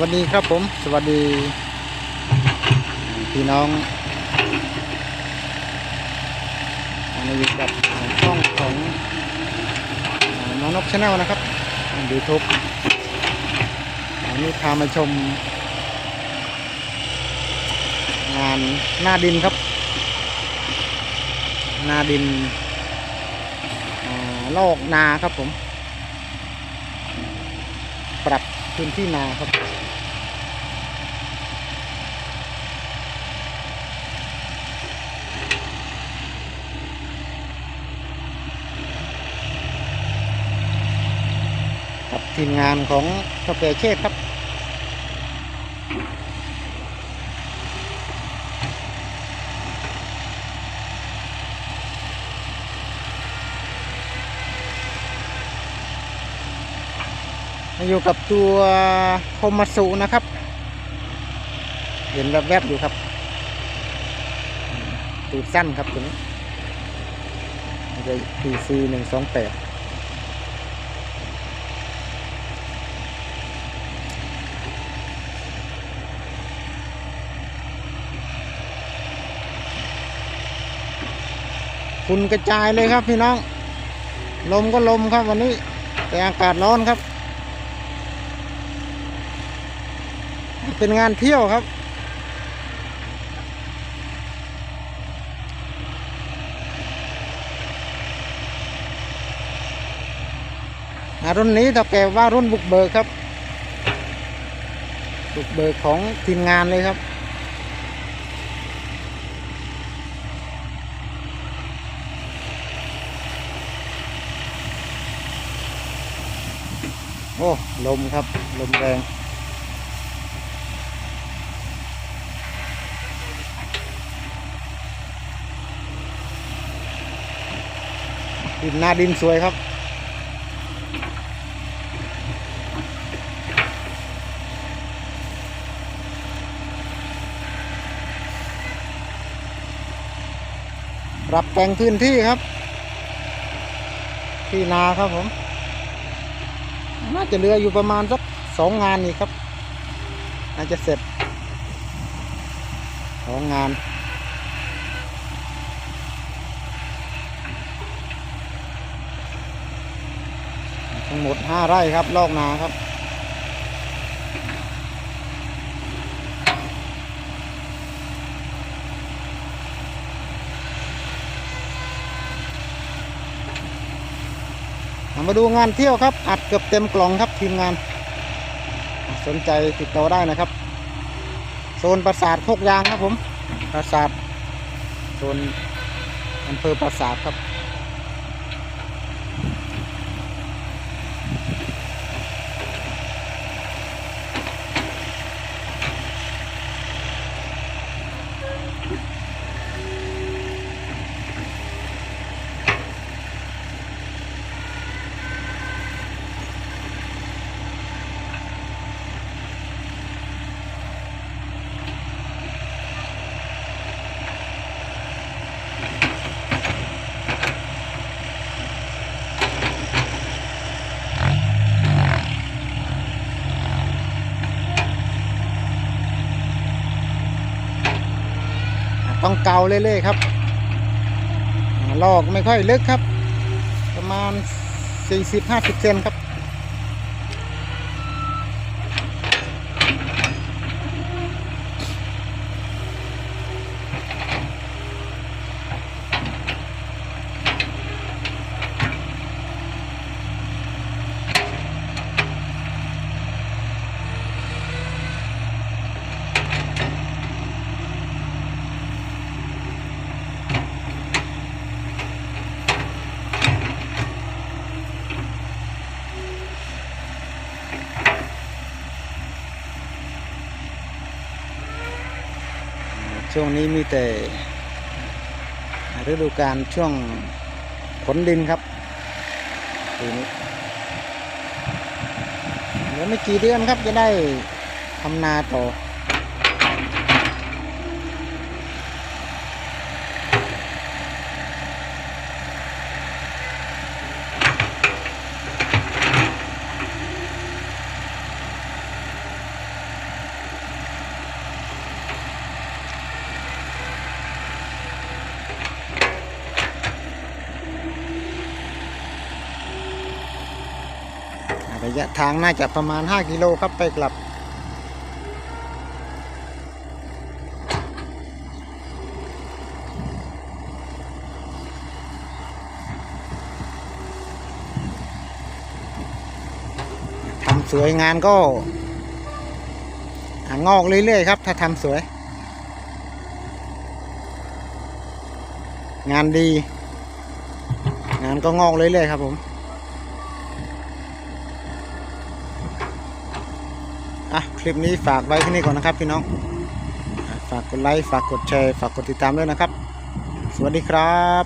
วัสดีครับผม สวัสดี พี่น้องมาอยู่กับช่องของน้องนกชาแนลนะครับยูทูบวันนี้พามาชม งานหน้าดินครับ หน้าดินอลอกนาครับผม ปรับ พื้นที่นาครับ กับทีมงานของกาแฟเชฟครับ อยู่กับตัวคมมาสุนะครับ เห็นแวบๆอยู่ครับตูดสั้นครับตัวนี้จะ PC หนึ่งสองแปดฝุ่นกระจายเลยครับพี่น้อง ลมก็ลมครับวันนี้ แต่อากาศร้อนครับ เป็นงานเที่ยวครับ รุ่นนี้ถ้าแกว่ารุ่นบุกเบิกครับ บุกเบิกของทีมงานเลยครับโอ้ ลมครับ ลมแรง ดินหน้าดินสวยครับปรับแต่งพื้นที่ครับ ที่นาครับผม น่าจะเหลืออยู่ประมาณสักสองงานนี่ครับ น่าจะเสร็จสองงาน ทั้งหมดห้าไร่ครับลอกนาครับมาดูงานเที่ยวครับ อัดเกือบเต็มกล่องครับทีมงาน สนใจติดต่อได้นะครับ โซนปราสาทโคกยางครับผมปราสาทโซนอำเภอปราสาทครับ ต้องเกาเรื่อยๆครับลอกไม่ค่อยลึกครับ ประมาณ 40-50 เซนครับ ช่วงนี้มีแต่ฤดูกาลช่วงขนดินครับปีนี้เหลือไม่กี่เดือนครับจะได้ทำนาต่อ ระยะทางน่าจะประมาณ 5 กิโลครับไปกลับ ทำสวยงานก็งอกเรื่อยๆครับ ถ้าทำสวย งานดี งานก็งอกเรื่อยๆครับผม อะคลิปนี้ฝากไว้ที่นี่ก่อนนะครับพี่น้องฝากกดไลค์ฝากกดแชร์ฝากกดติดตามด้วยนะครับ สวัสดีครับ